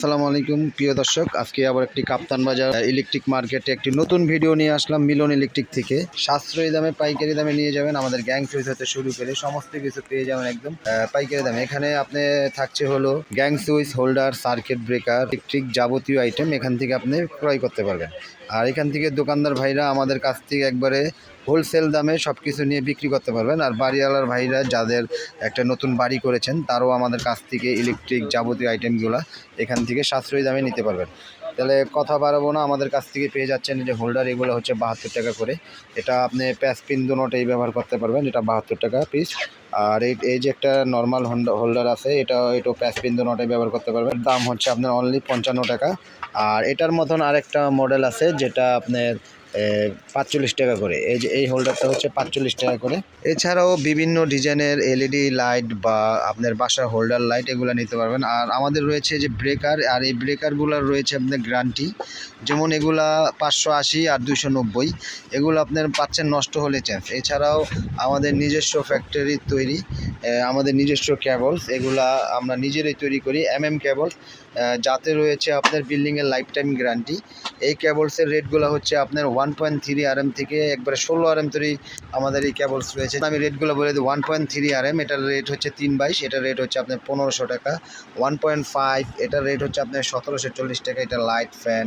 আসসালামু আলাইকুম, প্রিয় দর্শক। আজকে আবার একটি কাপ্তান বাজার ইলেকট্রিক মার্কেটে একটি নতুন ভিডিও নিয়ে আসলাম মিলন ইলেকট্রিক থেকে। সাশ্রয়ী দামে, পাইকারি দামে নিয়ে যাবেন আমাদের গ্যাং সুইচ হতে শুরু করে, সমস্ত কিছু পেয়ে যাবেন একদম পাইকারি দামে। এখানে আপনি থাকছে হলো gang switch holder circuit breaker electric যাবতীয় আইটেম এখান থেকে আপনি ক্রয় করতে পারবেন। আর এখান থেকে দোকানদার ভাইরা আমাদের কাছ থেকে একবারে হোলসেল দামে সব কিছু নিয়ে বিক্রি করতে পারবেন। আর বাড়িওয়ালার ভাইরা যাদের একটা নতুন বাড়ি করেছেন, তারও আমাদের কাছ থেকে ইলেকট্রিক যাবতীয় আইটেমগুলো এখান থেকে সাশ্রয়ী দামে নিতে পারবেন। তাহলে কথা বাড়াবো না, আমাদের কাছ থেকে পেয়ে যাচ্ছেন যে হোল্ডার এগুলো হচ্ছে বাহাত্তর টাকা করে। এটা আপনি প্যাস পিন দুটোই ব্যবহার করতে পারবেন, এটা বাহাত্তর টাকা পিস আর এই এই যে একটা নর্মাল হোল্ডার আছে, এটা এটা প্যাস পিন নোটে ব্যবহার করতে পারবেন। দাম হচ্ছে আপনার অনলি পঞ্চান্ন টাকা। আর এটার মতন আরেকটা মডেল আছে, যেটা আপনার পাঁচচল্লিশ টাকা করে। এই যে, এই হোল্ডারটা হচ্ছে পাঁচচল্লিশ টাকা করে। এছাড়াও বিভিন্ন ডিজাইনের এলইডি লাইট বা আপনার বাসার হোল্ডার লাইট এগুলো নিতে পারবেন। আর আমাদের রয়েছে যে ব্রেকার আর এই ব্রেকারগুলোর রয়েছে আপনার গ্যারান্টি যেমন এগুলা পাঁচশো আশি আর দুশো নব্বই, এগুলো আপনার পাচ্ছেন নষ্ট হলে চেঞ্জ এছাড়াও আমাদের নিজস্ব ফ্যাক্টরির তৈরি আমাদের নিজস্ব ক্যাবলস এগুলা আমরা নিজেরাই তৈরি করি। এম এম ক্যাবলস যাতে রয়েছে আপনার বিল্ডিংয়ের লাইফ টাইম গ্যারান্টি এই ক্যাবলসের রেটগুলো হচ্ছে আপনার one point three R M থেকে একবারে ষোলো আর এম তৈরি আমাদের এই ক্যাবলস রয়েছে। আমি রেটগুলো বলে দিই one point three R M এটার রেট হচ্ছে তিন বাইশ, এটার রেট হচ্ছে আপনার পনেরোশো টাকা। ওয়ান পয়েন্ট ফাইভ এটার রেট হচ্ছে আপনার সতেরোশো চল্লিশ টাকা, এটা লাইট ফ্যান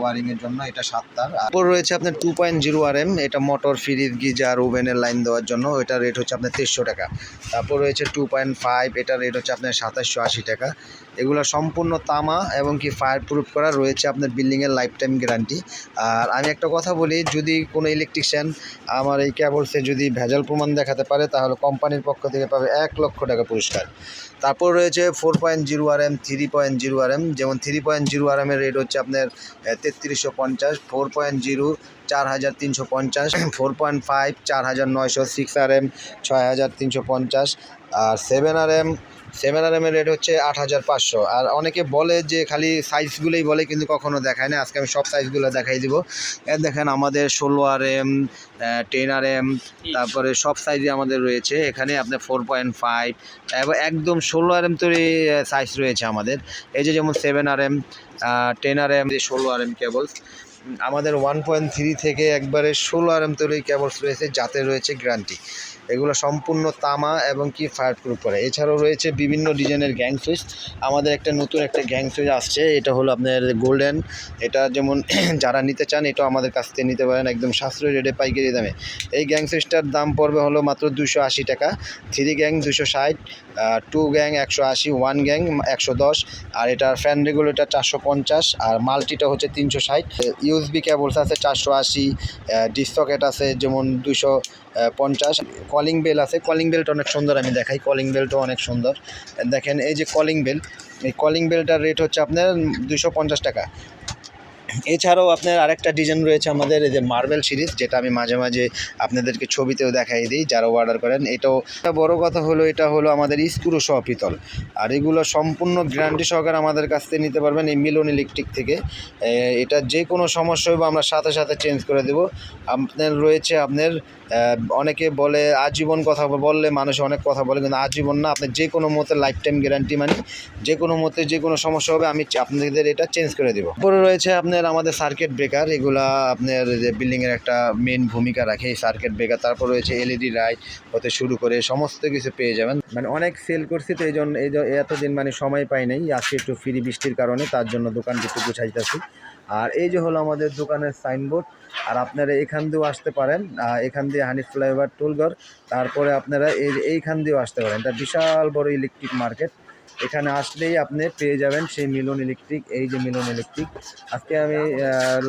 ওয়ারিংয়ের জন্য, এটা সাতটার। তারপর রয়েছে আপনার two point zero R M এটা মোটর ফ্রিজ, গিজার, ওভেনের লাইন দেওয়ার জন্য, এটার রেট হচ্ছে আপনার তেইশশো টাকা। তারপর রয়েছে টু পয়েন্ট ফাইভ এটার রেট হচ্ছে আপনার সাতাশশো আশি টাকা। এগুলো সম্পূর্ণ তামা এবং কি ফায়ার প্রুফ করা রয়েছে আপনার বিল্ডিংয়ের লাইফ টাইম গ্যারান্টি আর আমি একটা কথা বলি, যদি কোনো ইলেকট্রিশিয়ান আমার এই ক্যাবলসে যদি ভেজাল প্রমাণ দেখাতে পারে, তাহলে কোম্পানির পক্ষ থেকে পাবে এক লক্ষ টাকা পুরস্কার। তারপর রয়েছে four point zero R M three point zero R M যেমন থ্রি পয়েন্ট জিরো আর এমের রেট হচ্ছে আপনার তেত্রিশশো পঞ্চাশ ফোর পয়েন্ট জিরো চার হাজার তিনশো পঞ্চাশ ফোর পয়েন্ট ফাইভ চার হাজার নয়শো সিক্স আর এম ছয় হাজার তিনশো পঞ্চাশ, আর seven R M seven R এমের rate হচ্ছে আট হাজার পাঁচশো। আর অনেকে বলে যে খালি সাইজগুলোই বলে, কিন্তু কখনো দেখায় না। আজকে আমি সব সাইজগুলো দেখাই দিব। দেখেন আমাদের ষোলো R M ten R M তারপরে সব সাইজে আমাদের রয়েছে। এখানে আপনার ফোর পয়েন্ট ফাইভ এবং একদম ষোলো আর এম তৈরি সাইজ রয়েছে আমাদের। এই যে যেমন seven R M ten R M ষোলো আর এম কেবলস আমাদের ওয়ান পয়েন্ট থ্রি থেকে একবারে ষোলো আর এম তৈরি কেবলস রয়েছে, যাতে রয়েছে গ্যারান্টি এগুলো সম্পূর্ণ তামা এবং কি ফায়ার প্রুফ করে। এছাড়াও রয়েছে বিভিন্ন ডিজাইনের গ্যাং সুইচ আমাদের একটা নতুন একটা গ্যাং সুইচ আসছে। এটা হলো আপনার গোল্ডেন এটা যেমন যারা নিতে চান, এটাও আমাদের কাছ থেকে নিতে পারেন। একদম সাশ্রয়ী রেটে পাইকারি দামে। এই গ্যাং সুইচটার দাম পড়বে হলো মাত্র দুশো আশি টাকা। থ্রি গ্যাং দুশো ষাট টু গ্যাং একশো আশি ওয়ান গ্যাং একশো দশ। আর এটার ফ্যান রেগুলেটার চারশো পঞ্চাশ। আর মাল্টিটা হচ্ছে তিনশো ষাট। ইউএসবি কেবলস আছে চারশো আশি। ডিস সকেট আছে যেমন দুশো পঞ্চাশ। কলিং বেল আছে। কলিং বেলটা অনেক সুন্দর আমি দেখাই। কলিং বেলটা অনেক সুন্দর। দেখেন, এই যে কলিং বেল এই কলিং বেলটার রেট হচ্ছে আপনার দুশো টাকা। এছাড়াও আপনার আরেকটা ডিজাইন রয়েছে আমাদের, এই যে মার্বেল সিরিজ যেটা আমি মাঝে মাঝে আপনাদেরকে ছবিতেও দেখাই দিই, যারা অর্ডার করেন, এটাও বড় কথা হলো, এটা হলো আমাদের স্ক্রু সহ পিতল আর এগুলো সম্পূর্ণ গ্যারান্টি সহকারে আমাদের কাছ থেকে নিতে পারবেন এই মিলন ইলেকট্রিক থেকে। এটা যে কোনো সমস্যা হবে আমরা সাথে সাথে চেঞ্জ করে দেবো। আপনার রয়েছে আপনার অনেকে বলে আজীবন কথা বললে মানুষ অনেক কথা বলে, কিন্তু আজীবন না, আপনার যে কোনো মতে লাইফ টাইম গ্যারান্টি মানে যে কোনো মতে যে কোনো সমস্যা হবে, আমি আপনাদের এটা চেঞ্জ করে দেবো। পরে রয়েছে আপনার আমাদের সার্কিট ব্রেকার এগুলা আপনার যে বিল্ডিংয়ের একটা মেন ভূমিকা রাখে এই সার্কিট ব্রেকার তারপর রয়েছে এলইডি লাইট হতে শুরু করে সমস্ত কিছু পেয়ে যাবেন। মানে অনেক সেল করছি তো এই জন্য এই এতদিন মানে সময় পাই নাই, আজকে একটু ফ্রি বৃষ্টির কারণে তার জন্য দোকানটি একটু গুছাইতেছি। আর এই যে হলো আমাদের দোকানের সাইনবোর্ড আর আপনারা এখান দিয়েও আসতে পারেন। এখান দিয়ে হানি ফ্লাইওভার টুলঘর তারপরে আপনারা এই এইখান দিয়েও আসতে পারেন। এটা বিশাল বড় ইলেকট্রিক মার্কেট এখানে আসলেই আপনি পেয়ে যাবেন সেই মিলন ইলেকট্রিক, এই যে মিলন ইলেকট্রিক। আজকে আমি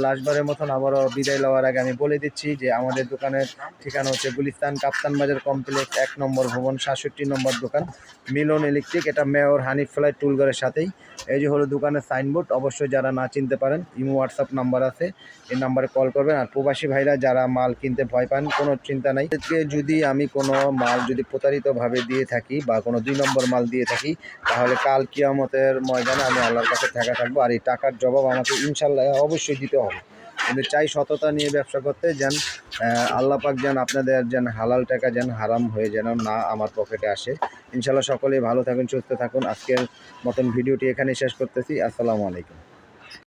লাস্টবারের মতন আবারও বিদায় লওয়ার আগে আমি বলে দিচ্ছি যে আমাদের দোকানের ঠিকানা হচ্ছে গুলিস্তান কাপ্তান বাজার কমপ্লেক্স এক নম্বর ভবন, সাতষট্টি নম্বর দোকান। মিলন ইলেকট্রিক, এটা মেয়র হানিফ ফ্লাই টুলঘরের সাথেই। এই যে হলো দোকানের সাইনবোর্ড, অবশ্যই যারা না চিনতে পারেন, ইমো, হোয়াটসঅ্যাপ নাম্বার আছে, এই নাম্বারে কল করবেন। আর প্রবাসী ভাইরা, যারা মাল কিনতে ভয় পান, কোনো চিন্তা নাই। যদি আমি কোনো মাল যদি প্রতারিতভাবে দিয়ে থাকি বা কোনো দুই নম্বর মাল দিয়ে থাকি তাহলে কাল কিয়ামতের ময়দানে আমি আল্লাহর কাছে থাকা থাকব। আর এই টাকার জবাব আমাকে ইনশাল্লাহ অবশ্যই দিতে হবে। কিন্তু চাই সততা নিয়ে ব্যবসা করতে যেন আল্লাহ পাক যেন আপনাদের যেন হালাল টাকা যেন হারাম হয়ে যেন না আমার পকেটে আসে। ইনশাল্লাহ সকলেই ভালো থাকুন, সুস্থ থাকুন। আজকের মতন ভিডিওটি এখানে শেষ করতেছি। আসসালামু আলাইকুম।